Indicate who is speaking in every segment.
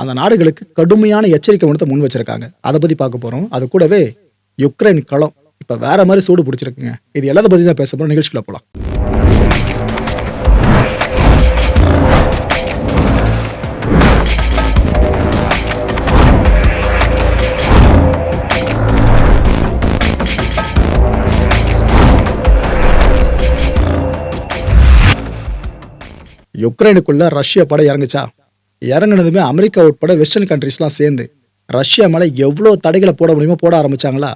Speaker 1: அந்த நாடுகளுக்கு கடுமையான எச்சரிக்கை உணர்த்த முன் வச்சிருக்காங்க. அதை பத்தி பார்க்க போறோம். அது கூடவே யுக்ரைன் களம். இப்ப வேற மாதிரி சூடு பிடிச்சிருக்குங்க. இது எல்லாத்த பத்தி தான் பேச போகிறோம் நிகழ்ச்சிக்குள்ள போலாம். யுக்ரைனுக்குள்ள ரஷ்ய படை இறங்குச்சா? இறங்குனதுமே அமெரிக்கா உட்பட வெஸ்டர்ன் கண்ட்ரிஸ்லாம் சேர்ந்து ரஷ்யா மேலே எவ்வளோ தடைகளை போட முடியுமோ போட ஆரம்பிச்சாங்களா?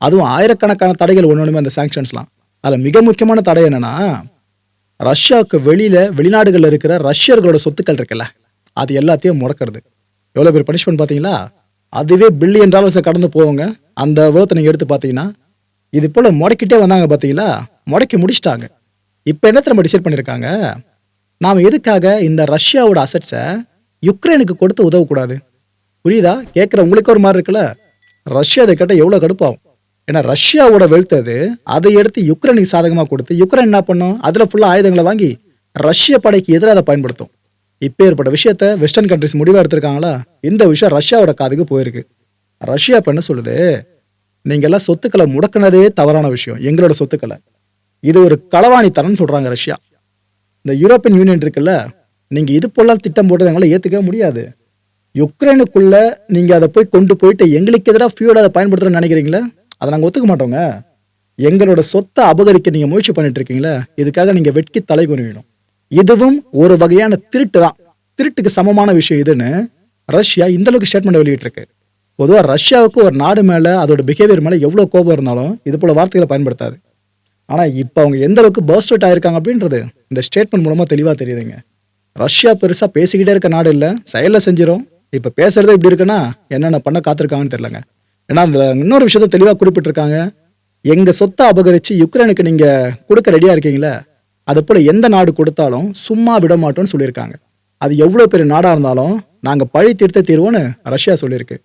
Speaker 1: அதுவும் ஆயிரக்கணக்கான தடைகள் ஒன்று ஒன்றுமே அந்த சாங்ஷன்ஸ்லாம் அதில் மிக முக்கியமான தடை என்னன்னா ரஷ்யாவுக்கு வெளியில் வெளிநாடுகளில் இருக்கிற ரஷ்யர்களோட சொத்துக்கள் இருக்குல்ல அது எல்லாத்தையும் முடக்கிறது. எவ்வளோ பேர் பனிஷ்மெண்ட் பார்த்தீங்களா? அதுவே பில்லியன் டாலர்ஸை கடந்து போவாங்க அந்த விவரத்தை நீங்கள் எடுத்து பார்த்தீங்கன்னா இது போல் முடக்கிட்டே வந்தாங்க பார்த்தீங்களா? முடக்கி முடிச்சிட்டாங்க. இப்போ என்ன நம்ம டிசைட் பண்ணியிருக்காங்க நாம் எதுக்காக இந்த ரஷ்யாவோட அசட்ஸை யுக்ரைனுக்கு கொடுத்து உதவக்கூடாது. புரியுதா? கேட்குற உங்களுக்கு ஒரு மாதிரி இருக்குல்ல? ரஷ்யா அதை கேட்டால் எவ்வளோ கடுப்பாகும். ஏன்னா ரஷ்யாவோட வெல்த் அது அதை எடுத்து யுக்ரைனுக்கு சாதகமாக கொடுத்து யுக்ரைன் என்ன பண்ணும்? அதில் ஃபுல்லாக ஆயுதங்களை வாங்கி ரஷ்ய படைக்கு எதிராக அதை பயன்படுத்தும். இப்போ ஏற்பட்ட விஷயத்த வெஸ்டர்ன் கண்ட்ரிஸ் முடிவாக எடுத்திருக்காங்களா? இந்த விஷயம் ரஷ்யாவோட காதுக்கு போயிருக்கு. ரஷ்யா இப்போ என்ன சொல்லுது? நீங்கள்லாம் சொத்துக்களை முடக்குனதே தவறான விஷயம். எங்களோட சொத்துக்களை. இது ஒரு களவாணித்தனம்னு சொல்கிறாங்க ரஷ்யா. இந்த யூரோப்பியன் யூனியன் இருக்குல்ல நீங்கள் இது போல திட்டம் போட்டது எங்களால் ஏற்றுக்க முடியாது. யுக்ரைனுக்குள்ள நீங்கள் அதை போய் கொண்டு போயிட்டு எங்களுக்கு எதிராக ஃபியூட அதை பயன்படுத்துறோம்னு நினைக்கிறீங்களா? அதை நாங்கள் ஒத்துக்க மாட்டோங்க. எங்களோட சொத்தை அபகரிக்க நீங்கள் முயற்சி பண்ணிட்டு இருக்கீங்களா? இதுக்காக நீங்கள் வெட்கி தலை குனிவிடும் இதுவும் ஒரு வகையான திருட்டு தான். திருட்டுக்கு சமமான விஷயம் இதுன்னு ரஷ்யா இந்த அளவுக்கு ஸ்டேட்மெண்ட் வெளியிட்டிருக்கு. பொதுவாக ரஷ்யாவுக்கு ஒரு நாடு மேலே அதோட பிஹேவியர் மேலே எவ்வளோ கோபம் இருந்தாலும் இது போல வார்த்தைகளை பயன்படுத்தாது. ஆனால் இப்போ அவங்க எந்த அளவுக்கு பர்ஸ்ட் அவுட் ஆயிருக்காங்க அப்படின்றது இந்த ஸ்டேட்மெண்ட் மூலமாக தெளிவாக தெரியுதுங்க. ரஷ்யா பெருசாக பேசிக்கிட்டே இருக்க நாடு இல்லை. செயலில் செஞ்சிரும். இப்போ பேசுறது இப்படி இருக்குன்னா என்னென்ன பண்ண காத்திருக்காங்கன்னு தெரியலங்க. ஏன்னா அந்த இன்னொரு விஷயத்த தெளிவாக குறிப்பிட்டிருக்காங்க. எங்கள் சொத்தை அபகரித்து யுக்ரைனுக்கு நீங்கள் கொடுக்க ரெடியாக இருக்கீங்களே அது போல் எந்த நாடு கொடுத்தாலும் சும்மா விட மாட்டோம்னு சொல்லியிருக்காங்க. அது எவ்வளோ பெரிய நாடாக இருந்தாலும் நாங்கள் பழி தீர்த்த தீர்வோன்னு ரஷ்யா சொல்லியிருக்கு.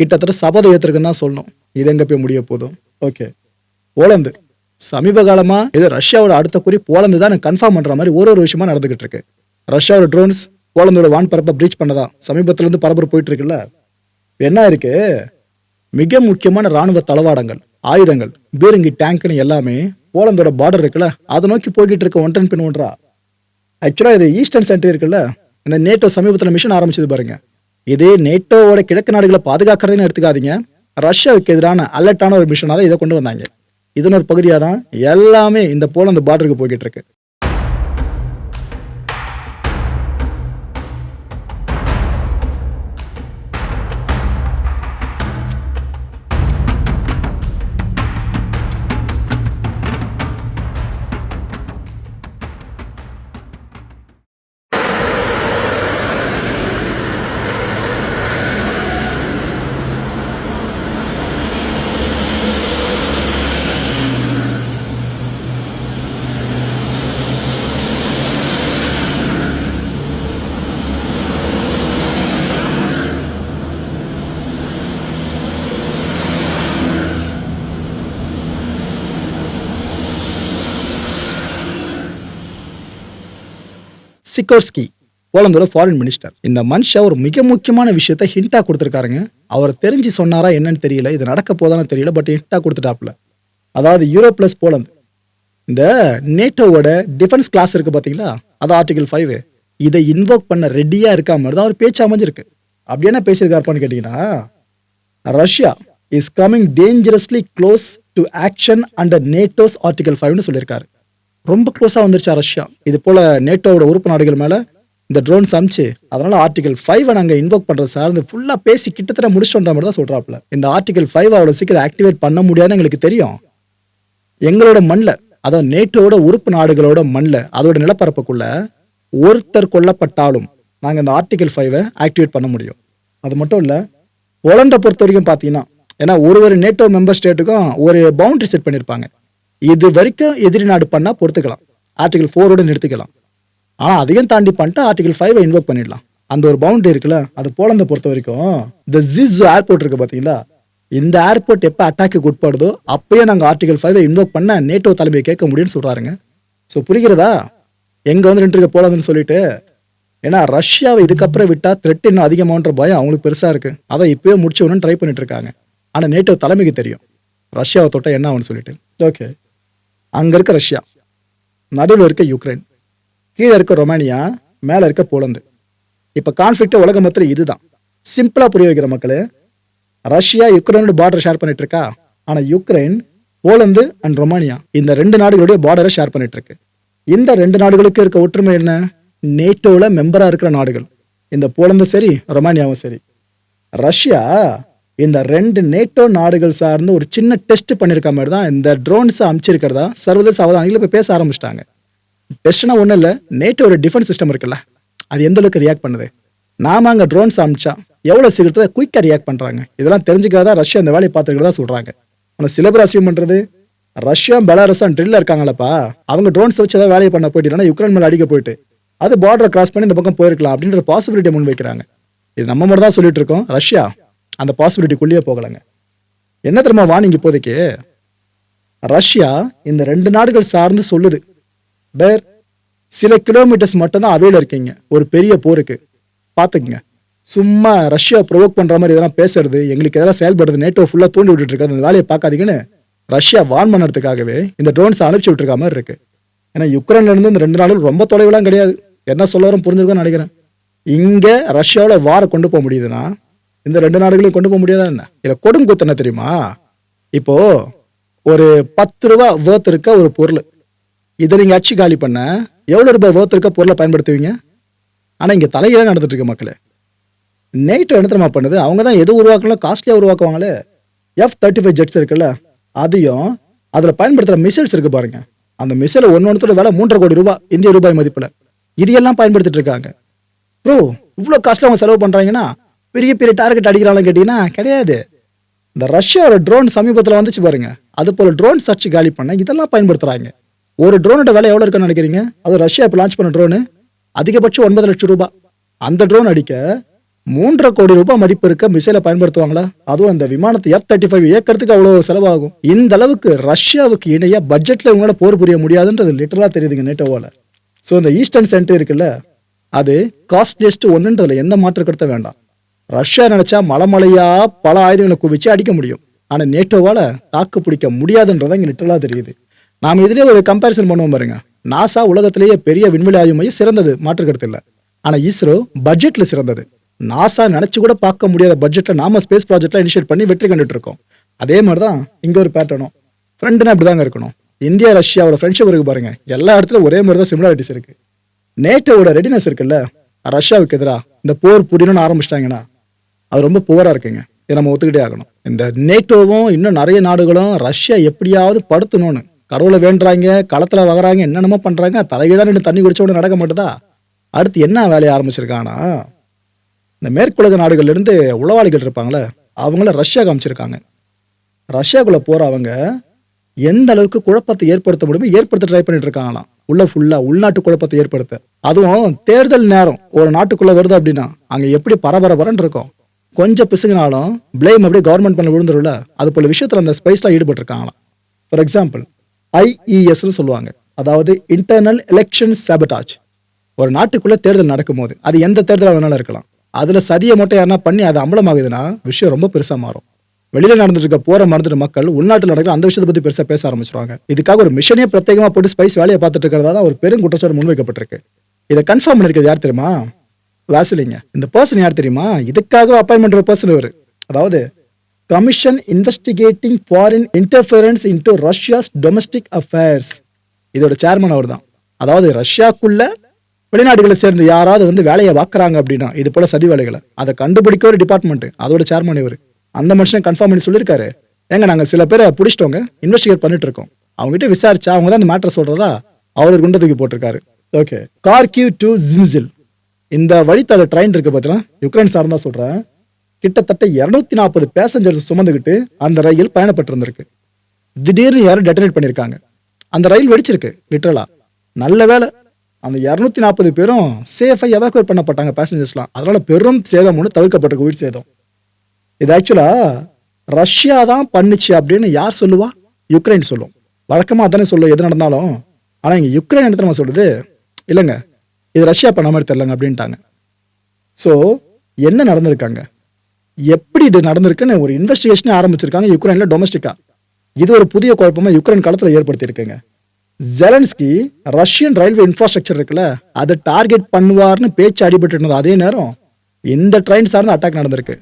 Speaker 1: கிட்டத்தட்ட சபதம் ஏற்றிருக்குன்னு தான் சொல்லணும். இது எங்கே போய் முடிய போதும். ஓகே. போலந்து. சமீப காலமா இது ரஷ்யாவோட அடுத்த குறி போலந்து தான் கன்ஃபார்ம் பண்ற மாதிரி ஒரு ஒரு விஷயமா நடந்துகிட்டு இருக்கு. ரஷ்யாவோட ட்ரோன்ஸ் போலந்தோட வான்பரப்பை ப்ரீச் பண்ணதா? சமீபத்துல இருந்து பரபரப்பு போயிட்டு இருக்குல்ல என்ன இருக்கு? மிக முக்கியமான ராணுவ தளவாடங்கள் ஆயுதங்கள் பீரங்கி டேங்க்னு எல்லாமே போலந்தோட பார்டர் இருக்குல்ல அதை நோக்கி போய்கிட்டு இருக்க ஒன்றன் பின் ஒன்றா? ஆக்சுவலாக இது ஈஸ்டர்ன் சென்டர் இருக்குல்ல இந்த நேட்டோ சமீபத்தில் மிஷன் ஆரம்பிச்சது பாருங்க. இதே நேட்டோவோட கிழக்கு நாடுகளை பாதுகாக்கிறதுன்னு எடுத்துக்காதீங்க. ரஷ்யாவுக்கு எதிரான அலர்ட்டான ஒரு மிஷனாக தான் இதை கொண்டு வந்தாங்க. இதனொரு பகுதியாக தான் எல்லாமே இந்த போலந்து பார்டருக்கு போய்கிட்டு இருக்கு சிக்கோர்ஸ்கி போலந்தோட ஃபாரின் மினிஸ்டர் இந்த மனுஷன் ஒரு மிக முக்கியமான விஷயத்த ஹிண்டா கொடுத்துருக்காருங்க. அவர் தெரிஞ்சு சொன்னாரா என்னன்னு தெரியல. இது நடக்க போதான்னு தெரியல பட் ஹிண்டா கொடுத்துட்டாப்ல அதாவது யூரோ பிளஸ் போலந்து இந்த நேட்டோவோட டிஃபென்ஸ் கிளாஸ் இருக்கு பாத்தீங்களா? அது ஆர்டிகல் ஃபைவ் இதை இன்வோக் பண்ண ரெடியா இருக்கா மாதிரி தான் அவர் பேச்சு அமைஞ்சிருக்கு. அப்படி என்ன பேசியிருக்காருப்பான்னு கேட்டீங்கன்னா Russia is coming dangerously close to action under NATO's article ஃபைவ்னு சொல்லியிருக்காரு. ரொம்ப க்ளோஸாக வந்துருச்சா ரஷ்யா. இது போல் நேட்டோவோட உறுப்பு நாடுகள் மேலே இந்த ட்ரோன்ஸ் அமிச்சு அதனால ஆர்டிகல் ஃபைவை நாங்கள் இன்வோக் பண்ணுறது சார்ந்து ஃபுல்லாக பேசி கிட்டத்தட்ட முடிச்சோன்ற மாதிரி தான் சொல்கிறாப்புல இந்த ஆர்டிகல் ஃபைவ் அவ்வளோ சீக்கிரம் ஆக்டிவேட் பண்ண முடியாதுன்னு எங்களுக்கு தெரியும். எங்களோட மண்ணில் அதாவது நேட்டோட உறுப்பு நாடுகளோட மண்ணில் அதோட நிலப்பரப்புக்குள்ள ஒருத்தர் கொல்லப்பட்டாலும் நாங்கள் இந்த ஆர்டிகல் ஃபைவை ஆக்டிவேட் பண்ண முடியும். அது மட்டும் இல்லை போலண்டை பொறுத்த வரைக்கும் பார்த்தீங்கன்னா ஏன்னா ஒரு ஒரு நேட்டோ மெம்பர் ஸ்டேட்டுக்கும் ஒரு பவுண்டரி செட் பண்ணியிருப்பாங்க இது வரைக்கும் எதிரி நாடு பண்ணால் பொறுத்துக்கலாம். ஆர்டிகல் ஃபோரோட நிறுத்திக்கலாம். ஆனால் அதையும் தாண்டி பண்ணிட்டு ஆர்டிகல் ஃபைவை இன்வோக் பண்ணிடலாம். அந்த ஒரு பவுண்டரி இருக்குல்ல அது போலந்தை பொறுத்த வரைக்கும் இந்த ஜிஸ் ஏர்போர்ட் இருக்கு பார்த்தீங்களா இந்த ஏர்போர்ட் எப்போ அட்டாக்கு உட்படுதோ அப்பயே நாங்கள் ஆர்டிகல் ஃபைவை இன்வோக் பண்ண நேட்டோ தலைமையை கேட்க முடியும்னு சொல்கிறாருங்க ஸோ புரிகிறதா? எங்கே வந்து நின்றுருக்க போலாதுன்னு சொல்லிட்டு ஏன்னா ரஷ்யாவை இதுக்கப்புறம் விட்டால் த்ரெட் இன்னும் அதிகமாகன்ற பயம் அவங்களுக்கு பெருசாக இருக்குது அதை இப்போயே முடிச்சவொன்னு ட்ரை பண்ணிட்டு இருக்காங்க. ஆனால் நேட்டோ தலைமைக்கு தெரியும். ரஷ்யாவை தொட்டால் என்ன ஆகும்னு சொல்லிட்டு. ஓகே அங்கே இருக்க ரஷ்யா நடுவில் இருக்க யுக்ரைன் கீழே இருக்க ரொமானியா மேலே இருக்க போலந்து. இப்போ கான்ஃப்ளிக்ட் உலக மொத்தம் இதுதான். சிம்பிளாக புரிய வைக்கிற மக்களே ரஷ்யா யுக்ரைனோட பார்டர் ஷேர் பண்ணிட்டு இருக்கா ஆனால் யுக்ரைன் போலந்து அண்ட் ரொமானியா இந்த ரெண்டு நாடுகளுடைய பார்டரை ஷேர் பண்ணிட்டு இருக்கு இந்த ரெண்டு நாடுகளுக்கு இருக்க ஒற்றுமை என்ன? நேட்டோவில் மெம்பராக இருக்கிற நாடுகள். இந்த போலந்தும் சரி ரொமானியாவும் சரி. ரஷ்யா இந்த ரெண்டு நேட்டோ நாடுகள் சார்ந்து ஒரு சின்ன டெஸ்ட் பண்ணியிருக்க மாதிரி தான் இந்த ட்ரோன்ஸை அமைச்சிருக்கிறதா சர்வதேச அவதானிகள் இப்போ பேச ஆரம்பிச்சிட்டாங்க. டெஸ்ட்னா ஒன்றும் இல்லை நேட்டோ ஒரு டிஃபென்ஸ் சிஸ்டம் இருக்குல்ல அது எந்த அளவுக்கு ரியாக்ட் பண்ணுது? நாம அங்கே ட்ரோன்ஸ் அமிச்சா எவ்வளோ சீக்கிரத்தில் குயிக்காக ரியாக்ட் பண்ணுறாங்க இதெல்லாம் தெரிஞ்சுக்காத ரஷ்யா அந்த வேலையை பார்த்துக்கிறதா சொல்கிறாங்க ஆனால் சிலபர் அசியம் பண்ணுறது ரஷ்யா பெலாரஸான் ட்ரில்ல இருக்காங்களப்பா அவங்க ட்ரோன்ஸ் வச்சு ஏதாவது வேலையை பண்ண போயிட்டு இல்லைன்னா யுக்ரைன் மேலே அடிக்க போயிட்டு அது பார்டரை கிராஸ் பண்ணி இந்த பக்கம் போயிருக்கலாம் அப்படின்ற பாசிபிலிட்டியை முன் வைக்கிறாங்க இது நம்ம மட்டும் தான் சொல்லிட்டு இருக்கோம் ரஷ்யா அந்த பாசிபிலிட்டிக்குள்ளேயே போகலைங்க. என்ன தெரியுமா வார்னிங் இப்போதைக்கு? ரஷ்யா இந்த ரெண்டு நாடுகள் சார்ந்து சொல்லுது. பேர் சில கிலோமீட்டர்ஸ் மட்டும்தான் அவையில் இருக்கீங்க. ஒரு பெரிய போருக்கு. பார்த்துக்குங்க. சும்மா ரஷ்யா ப்ரொவோக் பண்ணுற மாதிரி இதெல்லாம் பேசுறது எங்களுக்கு எதெல்லாம் செயல்படுறது நேட்டோ ஃபுல்லாக தூண்டி விட்டுட்டு இருக்கிறது அந்த வேலையை பார்க்காதீங்கன்னு ரஷ்யா வான் பண்ணுறதுக்காகவே இந்த ட்ரோன்ஸ் அனுப்பிச்சி விட்டுருக்க மாதிரி இருக்கு. ஏன்னா யுக்ரைன்லேருந்து இந்த ரெண்டு நாளும் ரொம்ப தொலைவெல்லாம் கிடையாது. என்ன சொல்ல வரும் புரிஞ்சிருக்கோன்னு நினைக்கிறேன். இங்கே ரஷ்யாவோட வாரை கொண்டு போக முடியுதுன்னா இந்த ரெண்டு நாடுகளையும் கொண்டு போக முடியாதா என்ன? இதுல கொடுங்குத்து என்ன தெரியுமா? இப்போ ஒரு பத்து ரூபா வேர்த் இருக்க ஒரு பொருள். இதை நீங்கள் அச்சு காலி பண்ண எவ்வளோ ரூபாய் வேர்த் இருக்க பொருளை பயன்படுத்துவீங்க? ஆனால் இங்கே தலையில நடந்துட்டு இருக்கு மக்களே. நேட்டோ என்ன பண்ணுது? அவங்க தான் எது உருவாக்கலாம் காஸ்ட்லியாக உருவாக்குவாங்களே. எஃப் தேர்ட்டி ஃபைவ் ஜெட்ஸ் இருக்குல்ல. அதையும் அதில் பயன்படுத்துகிற மிசைல்ஸ் இருக்கு பாருங்க. அந்த மிசைல் ஒன்று ஒன்றுத்தோட விலை மூன்றரை கோடி ரூபாய் இந்திய ரூபாய் மதிப்பில். இது எல்லாம் பயன்படுத்திட்டு இருக்காங்க. ப்ரோ இவ்வளோ காஸ்ட்ல அவங்க செலவு பண்ணுறாங்கன்னா பெரிய பெரிய டார்கெட் அடிக்கிறாங்க கேட்டீங்கன்னா கிடையாது. இந்த ரஷ்யாவோட ட்ரோன் சமீபத்தில் வந்துச்சு பாருங்க. அது போல் ட்ரோன் சர்ச் காலி பண்ண இதெல்லாம் பயன்படுத்துகிறாங்க ஒரு ட்ரோனோட விலை எவ்வளோ இருக்குன்னு நினைக்கிறீங்க? அது ரஷ்யா இப்போ லான்ச் பண்ண ட்ரோனு அதிகபட்சம் ஒன்பது லட்சம் ரூபாய். அந்த ட்ரோன் அடிக்க மூன்றரை கோடி ரூபாய் மதிப்பு இருக்க மிசைலை பயன்படுத்துவாங்களா? அதுவும் அந்த விமானத்தை எஃப் தேர்ட்டி ஃபைவ் ஏக்கறதுக்கு அவ்வளோ செலவாகும். இந்த அளவுக்கு ரஷ்யாவுக்கு இணைய பட்ஜெட்டில் இவங்களால போர் புரிய முடியாதுன்றது லிட்டராக தெரியுதுங்க நேட்டோவால. ஸோ இந்த ஈஸ்டர்ன் சென்டர் இருக்குல்ல அது காஸ்ட் ஜஸ்ட் ஒன்றுன்றதுல எந்த மாற்றம் கடத்த வேண்டாம். ரஷ்யா நினைச்சா மலமலையா பல ஆயுதங்களை குவிச்சு அடிக்க முடியும். ஆனால் நேட்டோவால் தாக்கு பிடிக்க முடியாதுன்றதை இங்கே லிட்டரலா தெரியுது. நாம் இதுலயே ஒரு கம்பேரிசன் பண்ணுவோம் பாருங்க. நாசா உலகத்திலேயே பெரிய விண்வெளி ஆய்வு மையம் சிறந்தது மாற்று கருத்து ஆனால் இஸ்ரோ பட்ஜெட்டில் சிறந்தது. நாசா நினச்சி கூட பார்க்க முடியாத பட்ஜெட்டில் நாம ஸ்பேஸ் ப்ராஜெக்ட்லாம் இனிஷியேட் பண்ணி வெற்றி கண்டுட்டு இருக்கோம். அதே மாதிரி தான் இங்கே ஒரு பேட்டர்னும் ஃப்ரெண்டுனா இப்படிதாங்க இருக்கணும். இந்தியா ரஷ்யாவோட ஃப்ரெண்ட்ஷிப் இருக்கு பாருங்க. எல்லா இடத்துலையும் ஒரே மாதிரி தான் சிமிலாரிட்டிஸ் இருக்கு. நேட்டோவோட ரெடினஸ் இருக்குல்ல? ரஷ்யாவுக்கு எதிராக இந்த போர் புரியணும்னு ஆரம்பிச்சிட்டாங்கன்னா அது ரொம்ப புவராக இருக்குங்க. இதை நம்ம ஒத்துக்கிட்டே ஆகணும். இந்த நேட்டோவும் இன்னும் நிறைய நாடுகளும் ரஷ்யா எப்படியாவது படுத்தணும்னு. கடவுளை வேண்டுறாங்க களத்தில் வகறாங்க என்னென்னமோ பண்ணுறாங்க தலைகீழாக நின்று தண்ணி குடிச்ச உடனே நடக்க மாட்டுதா? அடுத்து என்ன வேலையை ஆரம்பிச்சிருக்கானா இந்த மேற்குலக நாடுகள்லேருந்து உளவாளிகள் இருப்பாங்களே அவங்கள ரஷ்யா காமிச்சிருக்காங்க. ரஷ்யாக்குள்ளே போகிற அவங்க எந்த அளவுக்கு குழப்பத்தை ஏற்படுத்த முடியுமோ ஏற்படுத்த ட்ரை பண்ணிட்டு இருக்காங்களாம். உள்ள ஃபுல்லாக உள்நாட்டு குழப்பத்தை ஏற்படுத்த. அதுவும் தேர்தல் நேரம் ஒரு நாட்டுக்குள்ளே வருது அப்படின்னா அங்கே எப்படி பரபரபரன்னு இருக்கும். கொஞ்சம் பிசுங்கினாலும் பிளேம் அப்படியே கவர்மெண்ட் பண்ண விழுந்துருல அது போல விஷயத்தில் அந்த ஸ்பைஸ்லாம் ஈடுபட்டிருக்காங்களாம். ஃபார் எக்ஸாம்பிள் ஐஇஎஸ்னு சொல்லுவாங்க. அதாவது இன்டர்னல் எலெக்ஷன் சாபட்டாஜ் ஒரு நாட்டுக்குள்ளே தேர்தல் நடக்கும்போது அது எந்த தேர்தலாக வேணாலும் இருக்கலாம். அதில் சதியை மட்டும் யாருன்னா பண்ணி அது அம்பலமாகுதுன்னா விஷயம் ரொம்ப பெருசாக மாறும். வெளியில் நடந்துட்டு இருக்க போற மறந்துட்டு மக்கள் உள்நாட்டில் நடக்கிற அந்த விஷயத்தை பற்றி பெருசாக பேச ஆரம்பிச்சிருவாங்க. இதுக்காக ஒரு மிஷனே பிரத்யேகமாக போட்டு ஸ்பைஸ் வேலையை பார்த்துட்டு இருக்கிறதா தான் ஒரு பெரும் குற்றச்சாட்டு முன்வைக்கப்பட்டிருக்கு. இதை கன்ஃபார்ம் பண்ணிருக்கிறது யார் தெரியுமா? வாசிலிங்க. இந்த பர்சன் யார் தெரியுமா? இதுக்காக அப்பாயின்மெண்ட் பர்சன் இவர். அதாவது commission investigating foreign interference into Russia's domestic affairs இதோட சேர்மன் அவர் தான் அதாவது ரஷ்யாக்குள்ள வெளிநாடுகளை சேர்ந்து யாராவது வந்து வேலையை வாக்குறாங்க அப்படின்னா இது போல சதி வேலைகளை அதை கண்டுபிடிக்க ஒரு டிபார்ட்மெண்ட் அதோட சேர்மன் இவர். அந்த மனுஷன் கன்ஃபார்ம் பண்ணி சொல்லியிருக்காரு. ஏங்க நாங்க சில பேரை பிடிச்சிட்டோங்க இன்வெஸ்டிகேட் பண்ணிட்டு இருக்கோம் அவங்க கிட்ட விசாரிச்சா அவங்க தான் இந்த மேட்டர் சொல்றதா அவர் குண்டை தூக்கி போட்டிருக்காரு. ஓகே கார்கிவ் டு ஜிம்சில் இந்த வழித்தட ட்ரெயின் இருக்கு பார்த்தீங்கன்னா யுக்ரைன் சார்னு தான் சொல்கிறேன் கிட்டத்தட்ட இரநூத்தி நாற்பது பேசஞ்சர்ஸ் சுமந்துக்கிட்டு அந்த ரயில் பயணப்பட்டு இருந்திருக்கு திடீர்னு யாரும் டெட்டனேட் பண்ணியிருக்காங்க அந்த ரயில் வெடிச்சிருக்கு லிட்டரலா நல்ல வேலை அந்த இரநூத்தி நாற்பது பேரும் சேஃபாக எவாக்குவேட் பண்ணப்பட்டாங்க பேசஞ்சர்ஸ்லாம் அதனால் பெரும் சேதம் ஒன்று தவிர்க்கப்பட்டிருக்கு உயிர் சேதம். இது ஆக்சுவலாக ரஷ்யா தான் பண்ணுச்சு அப்படின்னு யார் சொல்லுவா? யுக்ரைன் சொல்லும். வழக்கமாக தானே சொல்லும் எது நடந்தாலும். ஆனால் இங்கே யுக்ரைன் என்ன நம்ம சொல்லுது? இல்லைங்க. இது ரஷ்யா பண்ண மாதிரி தெரிலங்க அப்படின்ட்டாங்க. ஸோ என்ன நடந்திருக்காங்க? எப்படி இது நடந்திருக்குன்னு ஒரு இன்வெஸ்டிகேஷனே ஆரம்பிச்சிருக்காங்க யுக்ரைனில் டொமஸ்டிக்கா இது ஒரு புதிய குழப்பமாக யுக்ரைன் களத்தில் ஏற்படுத்தியிருக்குங்க. ஜெலன்ஸ்கி ரஷ்யன் ரயில்வே இன்ஃப்ராஸ்ட்ரக்சர் இருக்குல்ல அதை டார்கெட் பண்ணுவார்னு பேச்சு அடிபட்டு இருந்தது அதே நேரம் இந்த ட்ரெயின் சார்ந்த அட்டாக் நடந்திருக்கு.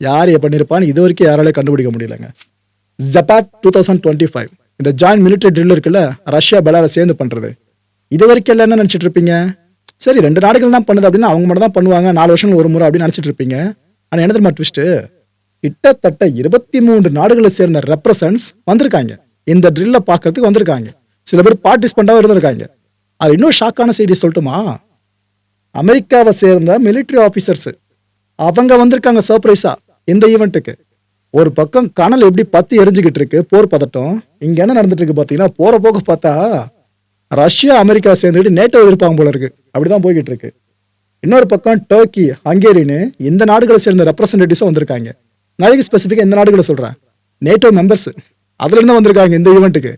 Speaker 1: யார் பண்ணியிருப்பான்னு இது வரைக்கும் யாராலே கண்டுபிடிக்க முடியலங்க. Zapad two thousand twenty five இந்த ஜாயின்ட் மிலிட்டரி ட்ரில் இருக்குல்ல ரஷ்யா பெலார சேர்ந்து பண்ணுறது இது வரைக்கும் எல்லாம் என்ன நினச்சிட்டு இருப்பீங்க? சரி ரெண்டு நாடுகள் தான் பண்ணுது அப்படின்னா அவங்க மட்டும் தான் பண்ணுவாங்க. நாலு வருஷம் ஒரு முறை அப்படின்னு நினச்சிட்டு இருப்பீங்க. ஆனால் என்ன தெரியுமா ட்விஸ்ட்டு கிட்டத்தட்ட இருபத்தி மூன்று நாடுகளை சேர்ந்த ரெப்ரசன்ஸ் வந்திருக்காங்க. இந்த ட்ரில்ல பார்க்கறதுக்கு வந்திருக்காங்க. சில பேர் பார்ட்டிசிபெண்ட்டாக இருந்திருக்காங்க. அது இன்னும் ஷாக்கான செய்தி சொல்லட்டுமா? அமெரிக்காவை சேர்ந்த மிலிட்டரி ஆஃபீஸர்ஸ் அவங்க வந்திருக்காங்க சர்ப்ரைஸா இந்த ஈவெண்ட்டுக்கு ஒரு பக்கம் கனல் எப்படி பத்தி எரிஞ்சுக்கிட்டு இருக்கு போர் பதட்டம். இங்க என்ன நடந்துட்டு இருக்கு பாத்தீங்கன்னா போற போக பார்த்தா ரஷ்யா அமெரிக்கா சேர்ந்துட்டு நேட்டோ எதிர்ப்பாங்க போல இருக்கு. அப்படிதான் போய்கிட்டு இருக்கு. இன்னொரு பக்கம் டர்க்கி ஹங்கேரின்னு இந்த நாடுகளை சேர்ந்த ரெப்ரசன்டேட்டிவ்ஸும் வந்திருக்காங்க. நாளைக்கு ஸ்பெசிஃபிக்காக இந்த நாடுகளை சொல்கிறேன் நேட்டோ மெம்பர்ஸ் அதுலேருந்து வந்திருக்காங்க இந்த ஈவெண்ட்டுக்கு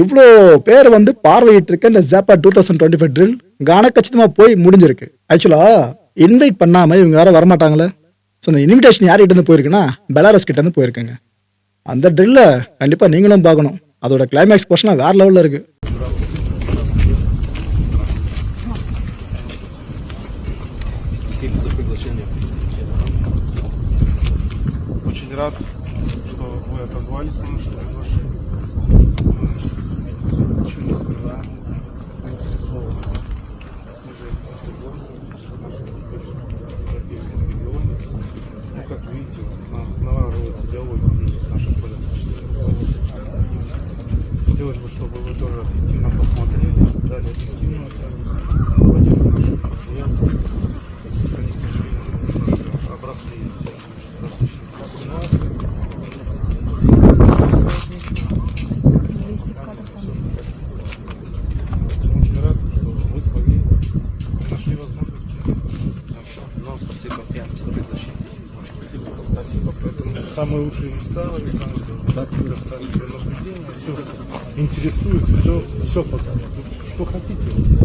Speaker 1: இவ்வளோ பேர் வந்து பார்வையிட்டு இருக்க இந்த Zapad two thousand twenty five drill கனக்கச்சிதமா போய் முடிஞ்சிருக்கு. ஆக்சுவலாக இன்வைட் பண்ணாமல் இவங்க யாரும் வரமாட்டாங்களே? ஸோ இந்த இன்விடேஷன் யார்கிட்ட இருந்து போயிருக்குன்னா பெலாரஸ் கிட்டேருந்து போயிருக்கேங்க. போயிருக்குங்க அந்த ட்ரில்ல கண்டிப்பாக நீங்களும் பார்க்கணும். அதோட கிளைமேக்ஸ் போர்ஷனாக வேறு லெவலில் இருக்குது
Speaker 2: Спасибо за приглашение.
Speaker 3: Очень рад, что вы отозвались на наше приглашение. Ну, как видите, на- налаживается диалог с нашим политическим Хотелось бы, чтобы вы тоже объективно посмотрели, дали объективную оценку, лучше не стало, Александр, так предоставили принуждение, интересует, все, все пока, что хотите.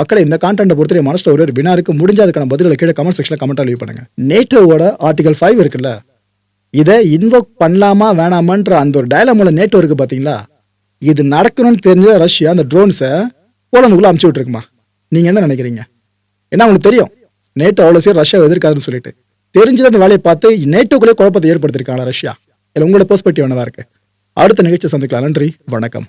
Speaker 1: மக்களை இந்த கான்டென்ட் பொறுத்த மனசில் ஒரு ஒரு வினா இருக்கு முடிஞ்ச அதுக்கான பதில்களை கீழே கமெண்ட் செக்ஷனில் கமெண்ட் லீவ் பண்ணுங்க. நேட்டோவோட ஆர்டிகல் ஃபைவ் இருக்குல்ல? இதை இன்வோக் பண்ணலாமா வேணாமான்ற அந்த ஒரு டயலாமோட நேட்டோ இருக்கு பார்த்தீங்களா இது நடக்கணும்னு தெரிஞ்ச ரஷ்யா அந்த ட்ரோன்ஸை போலந்துக்குள்ள அமுச்சு விட்டுருக்குமா? நீங்க என்ன நினைக்கிறீங்க? ஏன்னா உங்களுக்கு தெரியும் நேட்டோ அவ்வளோ சீர் ரஷ்யா எதிர்க்காதுன்னு சொல்லிட்டு. தெரிஞ்சது அந்த வேலையை பார்த்து நேட்டோக்குள்ளே குழப்பத்தை ஏற்படுத்திருக்காங்க ரஷ்யா? இதில் உங்களோட பெர்ஸ்பெக்டிவ் என்னதான் இருக்கு? அடுத்த நிகழ்ச்சி சந்திக்கலாம். நன்றி வணக்கம்.